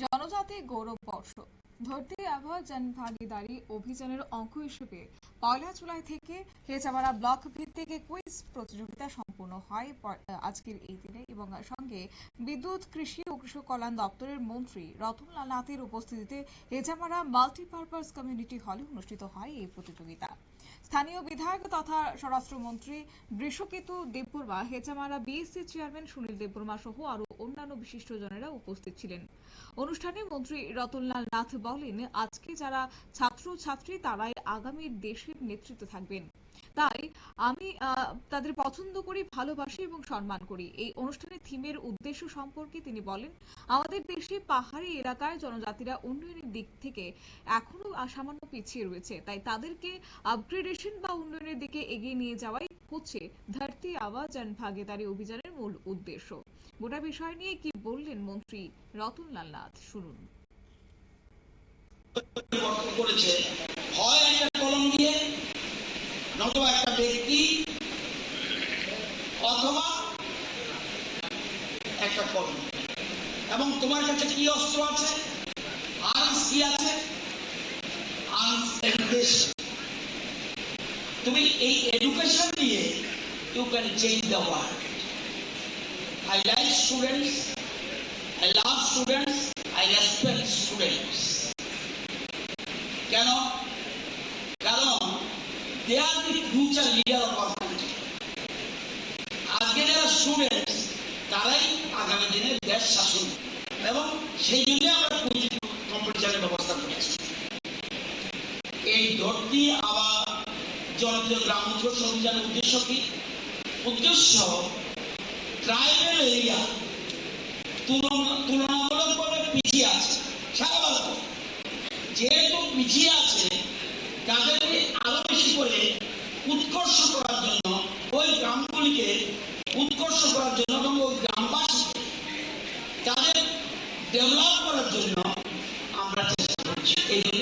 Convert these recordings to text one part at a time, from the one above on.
জনজাতি গৌরব বর্ষ। ধরতে আবহাওয়া জন ভাগিদারি অভিযানের অঙ্ক হিসেবে পয়লা জুলাই থেকে হেচামারা ব্লক ভিত্তিক কুইজ প্রতিযোগিতা সম্পূর্ণ হয় আজকের এই দিনে এবং সঙ্গে বিদ্যুৎ, কৃষি ও কৃষক কল্যাণ দপ্তরের মন্ত্রী রতনলাল নাথের উপস্থিতিতে হেজামারা মাল্টিপারপাস কমিউনিটি হলে অনুষ্ঠিত হয় এই প্রতিযোগিতা। স্থানীয় বিধায়ক তথা স্বরাষ্ট্রমন্ত্রী বৃষকেতু দেববর্মা, হেজামারা বিএসসি চেয়ারম্যান সুনীল দেববর্মা সহ আরও অন্যান্য বিশিষ্টজনেরা উপস্থিত ছিলেন। অনুষ্ঠানে মন্ত্রী রতনলাল নাথ বলেন, আজকে যারা ছাত্র ছাত্রী তারাই আগামীর দেশের নেতৃত্বে থাকবেন। তাই আমি তাদের পছন্দ করি, ভালোবাসি এবং সম্মান করি। এই অনুষ্ঠানের থিমের উদ্দেশ্য সম্পর্কে তিনি বলেন, আমাদের দেশে পাহাড়ি এলাকায় জনজাতিরা উন্নয়নের দিক থেকে এখনও সামান্য পিছিয়ে রয়েছে। তাই তাদেরকে আপগ্রেডেশন বা উন্নয়নের দিকে এগিয়ে নিয়ে যাওয়াই হচ্ছে ধরতি আওয়াজ অ্যান্ড ভাগিদারি অভিযানের মূল উদ্দেশ্য। গোটা বিষয় নিয়ে কি বললেন মন্ত্রী রতনলাল নাথ? শুনুন। হয় একটা কলম দিয়ে নতুবা একটা ব্যক্তি অথবা একটা কলম এবং তোমার কাছে কি অস্ত্র আছে? আর্মস আছে? তুমি এই এডুকেশন দিয়ে you can change the world I like students I love students I respect students কেন? They are the future leader of our country আজকে যারা স্টুডেন্টস তারাই আগামী দিনে দেশ শাসন এবং সেই জন্য আমরা কম্পিটিশনের ব্যবস্থা করেছি এই দলটি আবার জনপ্রিয় গ্রাম উৎকর্ষ অভিযানের উদ্দেশ্য কি? উদ্দেশ্য ট্রাইবেল এরিয়া তুলনামূলকভাবে পিছিয়ে আছে, সারা ভারতে। যেহেতু পিছিয়ে আছে, তাদেরকে আরও বেশি করে উৎকর্ষ করার জন্য ওই গ্রামগুলিকে উৎকর্ষ করার জন্য এবং ওই গ্রামবাসীকে তাদের ডেভেলপ করার জন্য আমরা চেষ্টা করছি। এই জন্য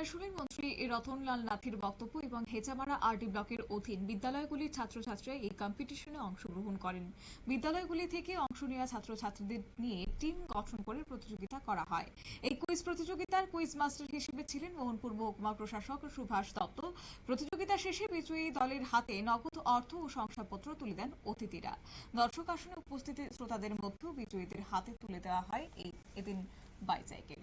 আপনারা শুনলেন মন্ত্রী রতনলাল নাথের বক্তব্য এবং হেজামারা আরডি ব্লকের অধীন বিদ্যালয়গুলির ছাত্রছাত্রীরা এই কম্পিটিশনে অংশগ্রহণ করেন। বিদ্যালয়গুলি থেকে অংশ নেওয়া ছাত্রছাত্রীদের নিয়ে টিম গঠন করে প্রতিযোগিতা করা হয়। এই কুইজ প্রতিযোগিতার কুইজ মাস্টার হিসেবে ছিলেন মোহনপুর মহকুমা প্রশাসক সুভাষ দত্ত। প্রতিযোগিতা শেষে বিজয়ী দলের হাতে নগদ অর্থ ও শংসাপত্র তুলে দেন অতিথিরা। দর্শক আসনে উপস্থিত শ্রোতাদের মধ্যেও বিজয়ীদের হাতে তুলে দেওয়া হয় এই এদিন বাইসাইকেল